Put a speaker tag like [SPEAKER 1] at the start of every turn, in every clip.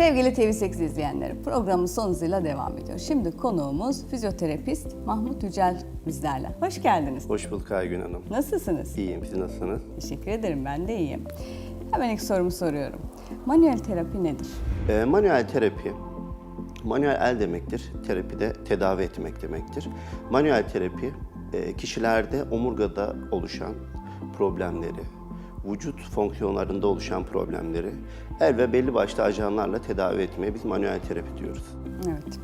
[SPEAKER 1] Sevgili TV8 izleyenleri, programımız son hızıyla devam ediyor. Şimdi konuğumuz fizyoterapist Mahmut Yücel bizlerle. Hoş geldiniz.
[SPEAKER 2] Hoş bulduk Aygün Hanım.
[SPEAKER 1] Nasılsınız?
[SPEAKER 2] İyiyim, siz nasılsınız?
[SPEAKER 1] Teşekkür ederim, ben de iyiyim. Hemen ilk sorumu soruyorum. Manuel terapi nedir?
[SPEAKER 2] Ee, manuel terapi, manuel el demektir. Terapi de tedavi etmek demektir. Manuel terapi, e, kişilerde omurgada oluşan problemleri, vücut fonksiyonlarında oluşan problemleri el ve belli başlı ajanlarla tedavi etmeye biz manuel terapi diyoruz.
[SPEAKER 1] Evet.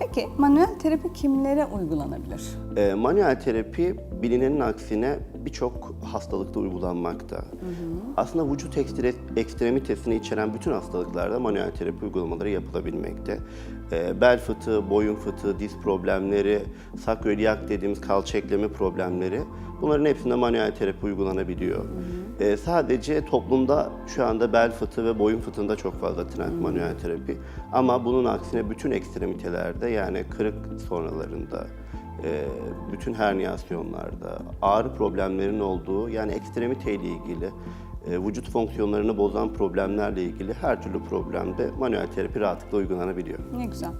[SPEAKER 1] Peki manuel terapi kimlere uygulanabilir?
[SPEAKER 2] E, manuel terapi bilinenin aksine birçok hastalıkta uygulanmakta. Aslında vücut ekstre, ekstremitesini içeren bütün hastalıklarda manuel terapi uygulamaları yapılabilmekte. E, bel fıtığı, boyun fıtığı, diz problemleri, sakroiliyak dediğimiz kalça eklemi problemleri bunların hepsinde manuel terapi uygulanabiliyor. E, sadece toplumda şu anda bel fıtığı ve boyun fıtığında çok fazla trend manuel terapi. Ama bunun aksine bütün ekstremitelerde yani kırık sonralarında, e, bütün herniyasyonlarda, ağrı problemlerinin olduğu yani ekstremite ile ilgili, e, vücut fonksiyonlarını bozan problemlerle ilgili her türlü problemde manuel terapi rahatlıkla uygulanabiliyor.
[SPEAKER 1] Ne güzel.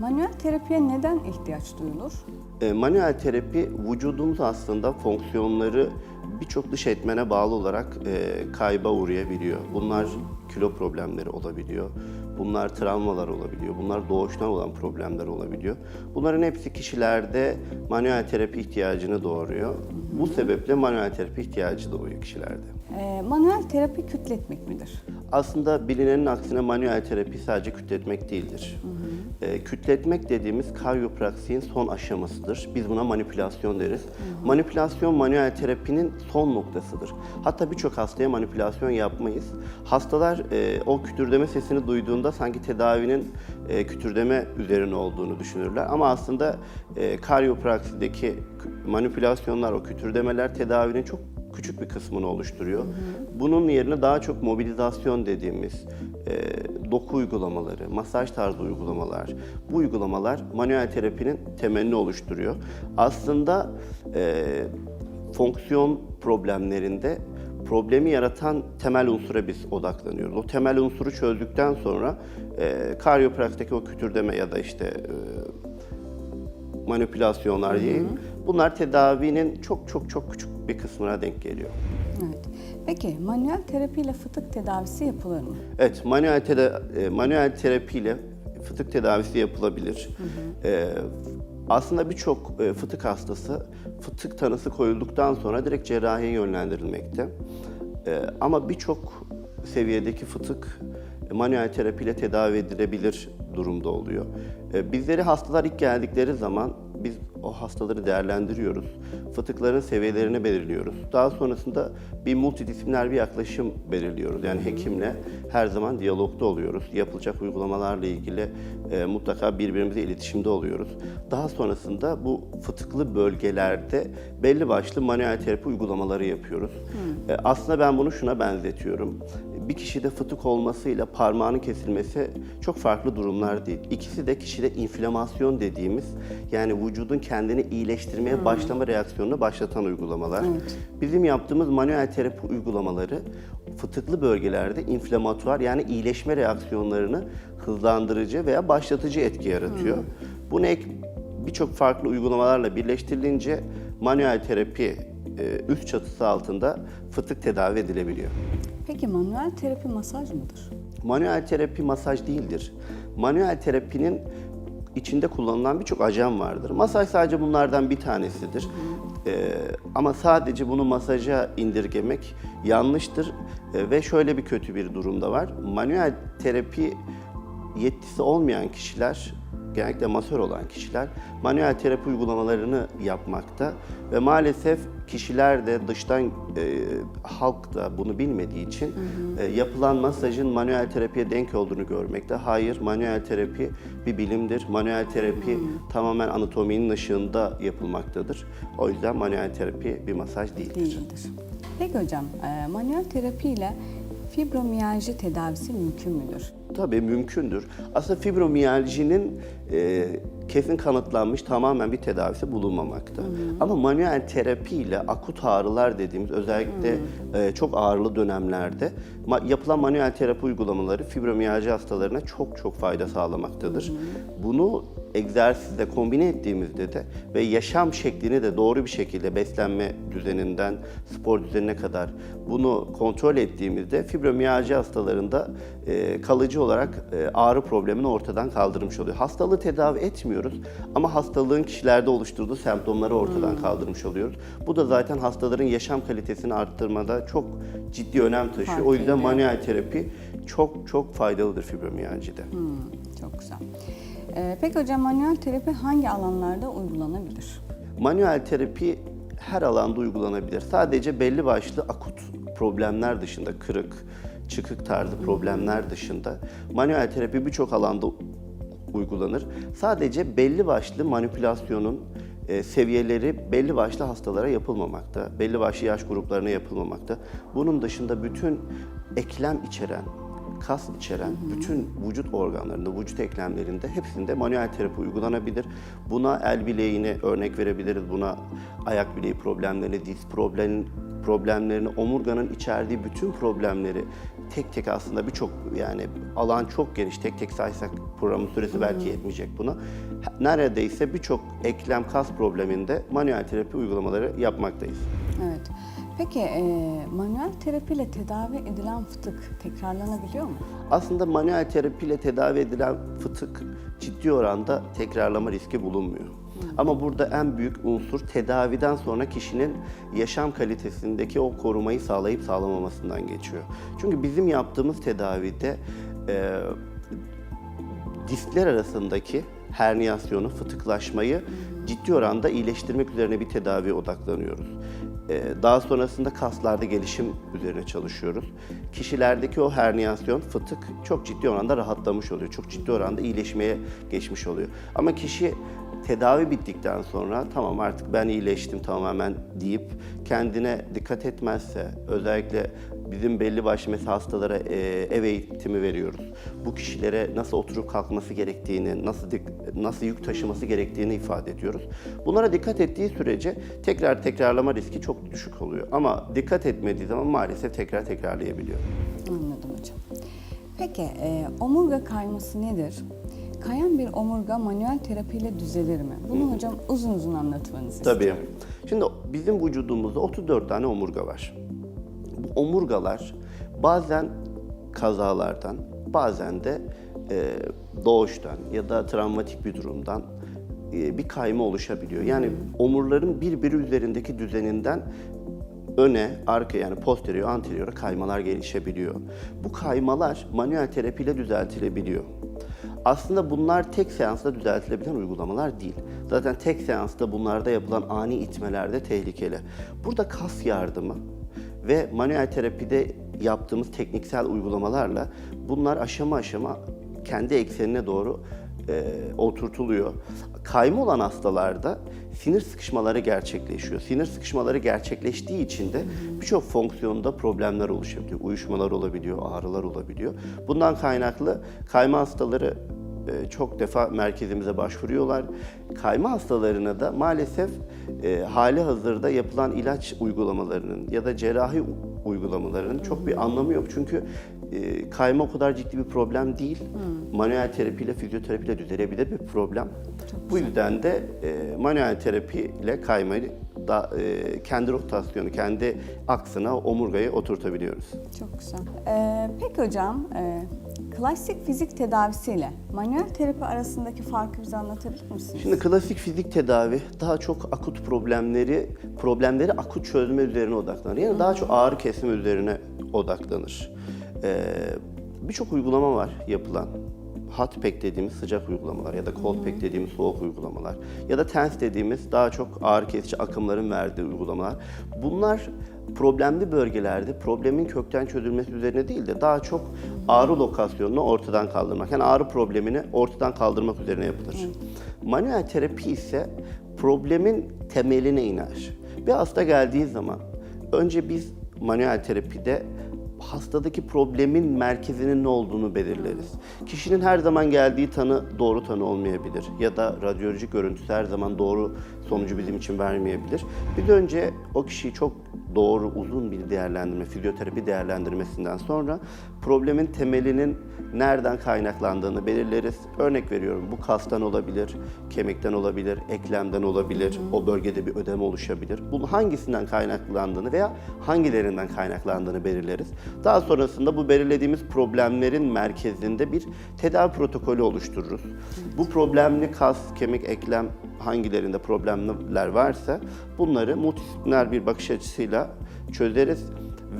[SPEAKER 1] Manuel terapiye neden ihtiyaç duyulur?
[SPEAKER 2] E, manuel terapi vücudumuz aslında fonksiyonları birçok dış etmene bağlı olarak e, kayba uğrayabiliyor. Bunlar kilo problemleri olabiliyor. Bunlar travmalar olabiliyor. Bunlar doğuştan olan problemler olabiliyor. Bunların hepsi kişilerde manuel terapi ihtiyacını doğuruyor. Bu sebeple manuel terapi ihtiyacı doğuyor kişilerde.
[SPEAKER 1] Ee, manuel terapi kütletmek midir?
[SPEAKER 2] Aslında bilinenin aksine manuel terapi sadece kütletmek değildir. Ee, kütletmek dediğimiz karyopraksiğin son aşamasıdır. Biz buna manipülasyon deriz. Manipülasyon manuel terapinin son noktasıdır. Hatta birçok hastaya manipülasyon yapmayız. Hastalar e, o kütürdeme sesini duyduğunda sanki tedavinin e, kütürdeme üzerine olduğunu düşünürler. Ama aslında e, karyopraksideki manipülasyonlar, o kütürdemeler tedavinin çok küçük bir kısmını oluşturuyor. Bunun yerine daha çok mobilizasyon dediğimiz e, doku uygulamaları, masaj tarzı uygulamalar, bu uygulamalar manuel terapinin temelini oluşturuyor. Aslında e, fonksiyon problemlerinde problemi yaratan temel unsura biz odaklanıyoruz. O temel unsuru çözdükten sonra e, karyopraktiki o kütürdeme ya da işte e, manipülasyonlar diyeyim. Bunlar tedavinin çok çok çok küçük bir kısmına denk geliyor.
[SPEAKER 1] Evet. Peki manuel terapiyle fıtık tedavisi yapılır mı?
[SPEAKER 2] Evet, manuel, teda- e, manuel terapiyle fıtık tedavisi yapılabilir. E, aslında birçok e, fıtık hastası fıtık tanısı koyulduktan sonra direkt cerrahiye yönlendirilmekte. E, ama birçok seviyedeki fıtık e, manuel terapiyle tedavi edilebilir durumda oluyor. E, bizleri hastalar ilk geldikleri zaman biz o hastaları değerlendiriyoruz. Fıtıkların seviyelerini belirliyoruz. Daha sonrasında bir multidisipliner bir yaklaşım belirliyoruz. Yani hekimle her zaman diyalogda oluyoruz. Yapılacak uygulamalarla ilgili e, mutlaka birbirimizle iletişimde oluyoruz. Daha sonrasında bu fıtıklı bölgelerde belli başlı manuel terapi uygulamaları yapıyoruz. E, aslında ben bunu şuna benzetiyorum. Bir kişide fıtık olmasıyla parmağının kesilmesi çok farklı durumlar değil. İkisi de kişide inflamasyon dediğimiz yani vücudun kendini iyileştirmeye başlama reaksiyonunu başlatan uygulamalar. Bizim yaptığımız manuel terapi uygulamaları fıtıklı bölgelerde inflamatuar yani iyileşme reaksiyonlarını hızlandırıcı veya başlatıcı etki yaratıyor. Bunu ek birçok farklı uygulamalarla birleştirilince manuel terapi e, üst çatısı altında fıtık tedavi edilebiliyor.
[SPEAKER 1] Peki manuel terapi masaj mıdır?
[SPEAKER 2] Manuel terapi masaj değildir. Manuel terapinin içinde kullanılan birçok ajan vardır. Masaj sadece bunlardan bir tanesidir. Ee, ama sadece bunu masaja indirgemek yanlıştır. Ee, ve şöyle bir kötü bir durumda var. Manuel terapi yetkisi olmayan kişiler, genellikle masör olan kişiler manuel terapi uygulamalarını yapmakta ve maalesef kişiler de dıştan e, halk da bunu bilmediği için e, yapılan masajın manuel terapiye denk olduğunu görmekte. Hayır, manuel terapi bir bilimdir. Manuel terapi tamamen anatominin ışığında yapılmaktadır. O yüzden manuel terapi bir masaj değildir.
[SPEAKER 1] Değildir. Peki hocam, e, manuel terapi ile fibromiyalji tedavisi mümkün müdür?
[SPEAKER 2] Tabii mümkündür. Aslında fibromiyalcinin e, kesin kanıtlanmış tamamen bir tedavisi bulunmamakta. Ama manuel terapi ile akut ağrılar dediğimiz özellikle e, çok ağrılı dönemlerde ma- yapılan manuel terapi uygulamaları fibromiyalji hastalarına çok çok fayda sağlamaktadır. Bunu egzersizle kombine ettiğimizde de ve yaşam şeklini de doğru bir şekilde beslenme düzeninden spor düzenine kadar bunu kontrol ettiğimizde fibromiyalji hastalarında e, kalıcı olarak e, ağrı problemini ortadan kaldırmış oluyor. Hastalığı tedavi etmiyoruz ama hastalığın kişilerde oluşturduğu semptomları ortadan kaldırmış oluyoruz. Bu da zaten hastaların yaşam kalitesini arttırmada çok ciddi önem taşıyor.
[SPEAKER 1] Fark
[SPEAKER 2] o yüzden manuel terapi çok çok faydalıdır fibromiyajide.
[SPEAKER 1] Çok güzel. Ee, peki hocam manuel terapi hangi alanlarda uygulanabilir?
[SPEAKER 2] Manuel terapi her alanda uygulanabilir. Sadece belli başlı akut problemler dışında, kırık, çıkık tarzı problemler dışında manuel terapi birçok alanda uygulanır. Sadece belli başlı manipülasyonun e, seviyeleri belli başlı hastalara yapılmamakta, belli başlı yaş gruplarına yapılmamakta. Bunun dışında bütün eklem içeren, kas içeren bütün vücut organlarında, vücut eklemlerinde hepsinde manuel terapi uygulanabilir. Buna el bileğini örnek verebiliriz. Buna ayak bileği problemlerini, diz problem, problemlerini, omurganın içerdiği bütün problemleri tek tek aslında birçok yani alan çok geniş. Tek tek saysak programın süresi belki yetmeyecek buna. Neredeyse birçok eklem kas probleminde manuel terapi uygulamaları yapmaktayız.
[SPEAKER 1] Evet. Peki e, manuel terapiyle tedavi edilen fıtık tekrarlanabiliyor mu?
[SPEAKER 2] Aslında manuel terapiyle tedavi edilen fıtık ciddi oranda tekrarlama riski bulunmuyor. Ama burada en büyük unsur tedaviden sonra kişinin yaşam kalitesindeki o korumayı sağlayıp sağlamamasından geçiyor. Çünkü bizim yaptığımız tedavide e, diskler arasındaki herniyasyonu, fıtıklaşmayı ciddi oranda iyileştirmek üzerine bir tedaviye odaklanıyoruz. Ee, Daha sonrasında kaslarda gelişim üzerine çalışıyoruz. Kişilerdeki o herniyasyon, fıtık çok ciddi oranda rahatlamış oluyor. Çok ciddi oranda iyileşmeye geçmiş oluyor. Ama kişi tedavi bittikten sonra tamam artık ben iyileştim tamamen deyip kendine dikkat etmezse özellikle bizim belli başlı mesela hastalara e, ev eğitimi veriyoruz. Bu kişilere nasıl oturup kalkması gerektiğini, nasıl nasıl yük taşıması gerektiğini ifade ediyoruz. Bunlara dikkat ettiği sürece tekrar tekrarlama riski çok düşük oluyor. Ama dikkat etmediği zaman maalesef tekrar tekrarlayabiliyor.
[SPEAKER 1] Anladım hocam. Peki e, omurga kayması nedir? Kayan bir omurga manuel terapiyle düzelir mi? Bunu hocam uzun uzun anlatmanızı
[SPEAKER 2] Tabii.
[SPEAKER 1] istiyorum.
[SPEAKER 2] Şimdi bizim vücudumuzda 34 tane omurga var. Bu omurgalar bazen kazalardan, bazen de e, doğuştan ya da travmatik bir durumdan e, bir kayma oluşabiliyor. Yani omurların birbiri üzerindeki düzeninden öne, arka yani posterior, anterior kaymalar gelişebiliyor. Bu kaymalar manuel terapiyle düzeltilebiliyor. Aslında bunlar tek seansta düzeltilebilen uygulamalar değil. Zaten tek seansta bunlarda yapılan ani itmelerde tehlikeli. Burada kas yardımı ve manuel terapide yaptığımız tekniksel uygulamalarla bunlar aşama aşama kendi eksenine doğru e, oturtuluyor. Kayma olan hastalarda sinir sıkışmaları gerçekleşiyor. Sinir sıkışmaları gerçekleştiği için de birçok fonksiyonda problemler oluşabiliyor. Uyuşmalar olabiliyor, ağrılar olabiliyor. Bundan kaynaklı kayma hastaları çok defa merkezimize başvuruyorlar. Kayma hastalarına da maalesef e, hali hazırda yapılan ilaç uygulamalarının ya da cerrahi uygulamalarının çok bir anlamı yok. Çünkü e, kayma o kadar ciddi bir problem değil. Manuel terapiyle, fizyoterapiyle düzelebilir bir problem. Bu yüzden de e, manuel terapiyle kaymayı da e, kendi rotasyonu, kendi aksına omurgayı oturtabiliyoruz.
[SPEAKER 1] Çok güzel. Ee, peki hocam, e, klasik fizik tedavisiyle manuel terapi arasındaki farkı bize anlatabilir misiniz?
[SPEAKER 2] Şimdi klasik fizik tedavi daha çok akut problemleri problemleri akut çözme üzerine odaklanır. Yani daha çok ağrı kesme üzerine odaklanır. Ee, Birçok uygulama var yapılan. Hot pack dediğimiz sıcak uygulamalar ya da cold pack dediğimiz soğuk uygulamalar ya da TENS dediğimiz daha çok ağrı kesici akımların verdiği uygulamalar. Bunlar problemli bölgelerde problemin kökten çözülmesi üzerine değil de daha çok ağrı lokasyonunu ortadan kaldırmak. Yani ağrı problemini ortadan kaldırmak üzerine yapılır. Manuel terapi ise problemin temeline iner. Bir hasta geldiği zaman önce biz manuel terapide hastadaki problemin merkezinin ne olduğunu belirleriz. Kişinin her zaman geldiği tanı doğru tanı olmayabilir ya da radyolojik görüntüsü her zaman doğru sonucu bizim için vermeyebilir. De önce o kişiyi çok doğru uzun bir değerlendirme, fizyoterapi değerlendirmesinden sonra problemin temelinin nereden kaynaklandığını belirleriz. Örnek veriyorum bu kastan olabilir, kemikten olabilir, eklemden olabilir, o bölgede bir ödem oluşabilir. Bunun hangisinden kaynaklandığını veya hangilerinden kaynaklandığını belirleriz. Daha sonrasında bu belirlediğimiz problemlerin merkezinde bir tedavi protokolü oluştururuz. Bu problemli kas, kemik, eklem hangilerinde problemler varsa bunları multidisipliner bir bakış açısıyla çözeriz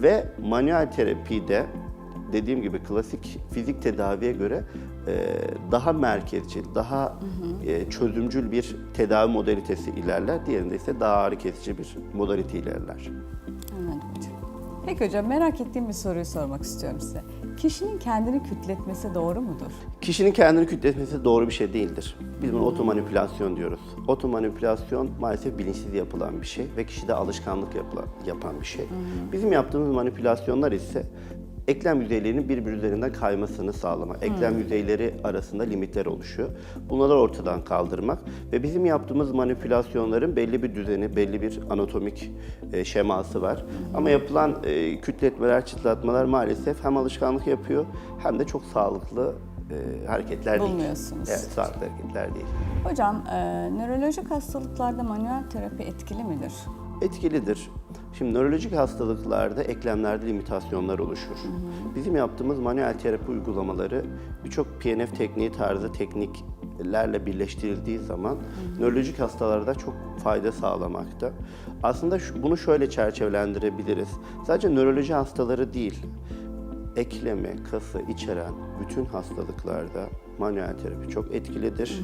[SPEAKER 2] ve manuel terapide dediğim gibi klasik fizik tedaviye göre e, daha merkezci, daha e, çözümcül bir tedavi modalitesi ilerler. Diğerinde ise daha ağrı kesici bir modalite ilerler.
[SPEAKER 1] Anladım. Peki hocam merak ettiğim bir soruyu sormak istiyorum size. Kişinin kendini kütletmesi doğru mudur?
[SPEAKER 2] Kişinin kendini kütletmesi doğru bir şey değildir. Biz buna otomanipülasyon diyoruz. Otomanipülasyon maalesef bilinçsiz yapılan bir şey ve kişide alışkanlık yapılan, yapan bir şey. Bizim yaptığımız manipülasyonlar ise eklem yüzeylerinin birbiri üzerinden kaymasını sağlamak. Eklem yüzeyleri arasında limitler oluşuyor. Bunları ortadan kaldırmak ve bizim yaptığımız manipülasyonların belli bir düzeni, belli bir anatomik e, şeması var. Ama yapılan e, kütletmeler, çıtlatmalar maalesef hem alışkanlık yapıyor hem de çok sağlıklı e, hareketler değil.
[SPEAKER 1] Bulmuyorsunuz.
[SPEAKER 2] Evet, sağlıklı hareketler değil.
[SPEAKER 1] Hocam e, nörolojik hastalıklarda manuel terapi etkili midir?
[SPEAKER 2] Etkilidir. Şimdi nörolojik hastalıklarda eklemlerde limitasyonlar oluşur. Bizim yaptığımız manuel terapi uygulamaları birçok PNF tekniği tarzı tekniklerle birleştirildiği zaman nörolojik hastalarda çok fayda sağlamakta. Aslında bunu şöyle çerçevelendirebiliriz. Sadece nöroloji hastaları değil, eklemi, kası içeren bütün hastalıklarda manuel terapi çok etkilidir.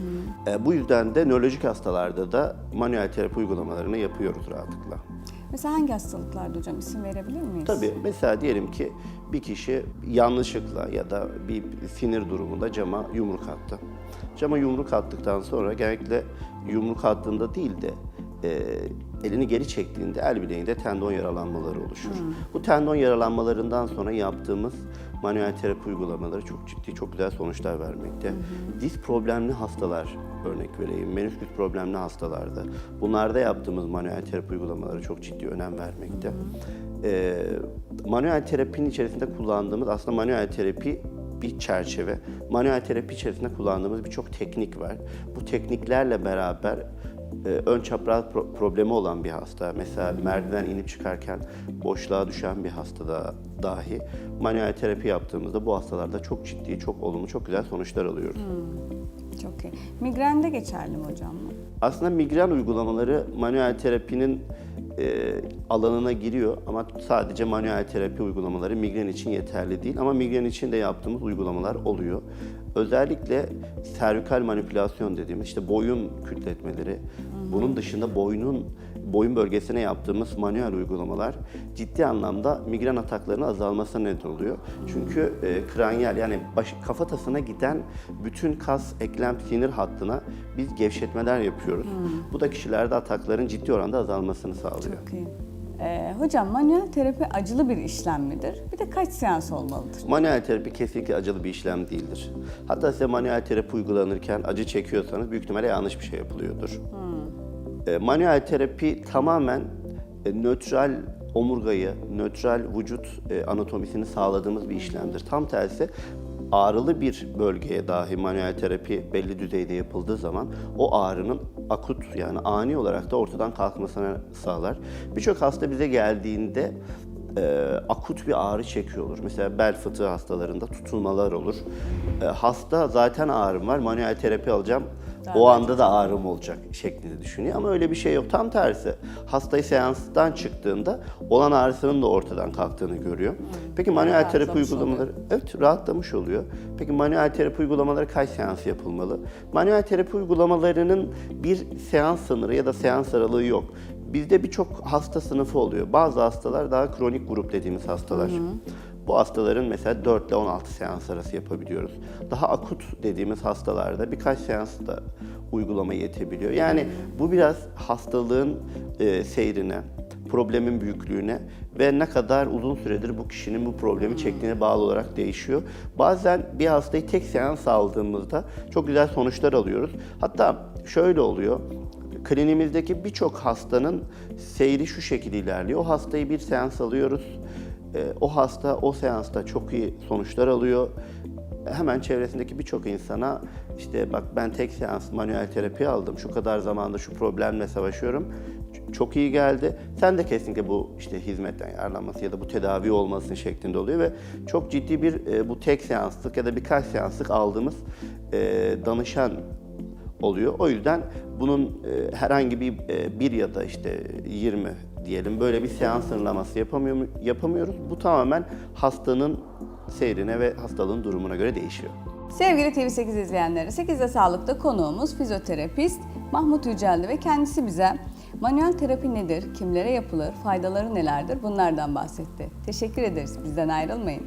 [SPEAKER 2] E, bu yüzden de nörolojik hastalarda da manuel terapi uygulamalarını yapıyoruz rahatlıkla.
[SPEAKER 1] Mesela hangi hastalıklarda hocam isim verebilir miyiz?
[SPEAKER 2] Tabii mesela diyelim ki bir kişi yanlışlıkla ya da bir sinir durumunda cama yumruk attı. Cama yumruk attıktan sonra genellikle yumruk attığında değil de e, elini geri çektiğinde el bileğinde tendon yaralanmaları oluşur. Bu tendon yaralanmalarından sonra yaptığımız manuel terapi uygulamaları çok ciddi, çok güzel sonuçlar vermekte. Diz problemli hastalar örnek vereyim, menüsküs problemli hastalarda bunlarda yaptığımız manuel terapi uygulamaları çok ciddi önem vermekte. Ee, manuel terapinin içerisinde kullandığımız aslında manuel terapi bir çerçeve. Manuel terapi içerisinde kullandığımız birçok teknik var. Bu tekniklerle beraber e, ön çapraz pro- problemi olan bir hasta, mesela merdiven inip çıkarken boşluğa düşen bir hastada dahi manuel terapi yaptığımızda bu hastalarda çok ciddi, çok olumlu, çok güzel sonuçlar alıyoruz.
[SPEAKER 1] Çok iyi. Migrende geçerli mi hocam?
[SPEAKER 2] Aslında migren uygulamaları manuel terapinin e, alanına giriyor ama sadece manuel terapi uygulamaları migren için yeterli değil ama migren için de yaptığımız uygulamalar oluyor. Özellikle servikal manipülasyon dediğimiz işte boyun kütletmeleri, bunun dışında boynun boyun bölgesine yaptığımız manuel uygulamalar ciddi anlamda migren ataklarının azalmasına neden oluyor. Çünkü e, kranyal yani baş, kafatasına giden bütün kas, eklem, sinir hattına biz gevşetmeler yapıyoruz. Bu da kişilerde atakların ciddi oranda azalmasını sağlıyor.
[SPEAKER 1] Çok iyi. Ee, hocam manuel terapi acılı bir işlem midir? Bir de kaç seans olmalıdır?
[SPEAKER 2] Manuel terapi kesinlikle acılı bir işlem değildir. Hatta size manuel terapi uygulanırken acı çekiyorsanız büyük ihtimalle yanlış bir şey yapılıyordur. E, manuel terapi tamamen e, nötral omurgayı, nötral vücut e, anatomisini sağladığımız bir işlemdir. Tam tersi ağrılı bir bölgeye dahi manuel terapi belli düzeyde yapıldığı zaman o ağrının akut yani ani olarak da ortadan kalkmasına sağlar. Birçok hasta bize geldiğinde e, akut bir ağrı çekiyor olur. Mesela bel fıtığı hastalarında tutulmalar olur. E, hasta zaten ağrım var, manuel terapi alacağım. O anda da ağrım olacak şeklinde düşünüyor ama öyle bir şey yok. Tam tersi. Hastayı seanstan çıktığında olan ağrısının da ortadan kalktığını görüyor. Peki manuel terapi uygulamaları evet rahatlamış oluyor. Peki manuel terapi uygulamaları kaç seans yapılmalı? Manuel terapi uygulamalarının bir seans sınırı ya da seans aralığı yok. Bizde birçok hasta sınıfı oluyor. Bazı hastalar daha kronik grup dediğimiz hastalar. Bu hastaların mesela 4 ile 16 seans arası yapabiliyoruz. Daha akut dediğimiz hastalarda birkaç seans da uygulama yetebiliyor. Yani bu biraz hastalığın e, seyrine, problemin büyüklüğüne ve ne kadar uzun süredir bu kişinin bu problemi çektiğine bağlı olarak değişiyor. Bazen bir hastayı tek seans aldığımızda çok güzel sonuçlar alıyoruz. Hatta şöyle oluyor. Kliniğimizdeki birçok hastanın seyri şu şekilde ilerliyor. O hastayı bir seans alıyoruz. Ee, o hasta o seansta çok iyi sonuçlar alıyor. Hemen çevresindeki birçok insana işte bak ben tek seans manuel terapi aldım. Şu kadar zamanda şu problemle savaşıyorum. Çok iyi geldi. Sen de kesinlikle bu işte hizmetten yararlanması ya da bu tedavi olmasın şeklinde oluyor ve çok ciddi bir e, bu tek seanslık ya da birkaç seanslık aldığımız e, danışan oluyor. O yüzden bunun e, herhangi bir e, bir ya da işte 20 diyelim böyle bir seans sınırlaması yapamıyor yapamıyoruz. Bu tamamen hastanın seyrine ve hastalığın durumuna göre değişiyor.
[SPEAKER 1] Sevgili TV8 izleyenleri, 8'de Sağlık'ta konuğumuz fizyoterapist Mahmut Yüceldi ve kendisi bize manuel terapi nedir, kimlere yapılır, faydaları nelerdir bunlardan bahsetti. Teşekkür ederiz, bizden ayrılmayın.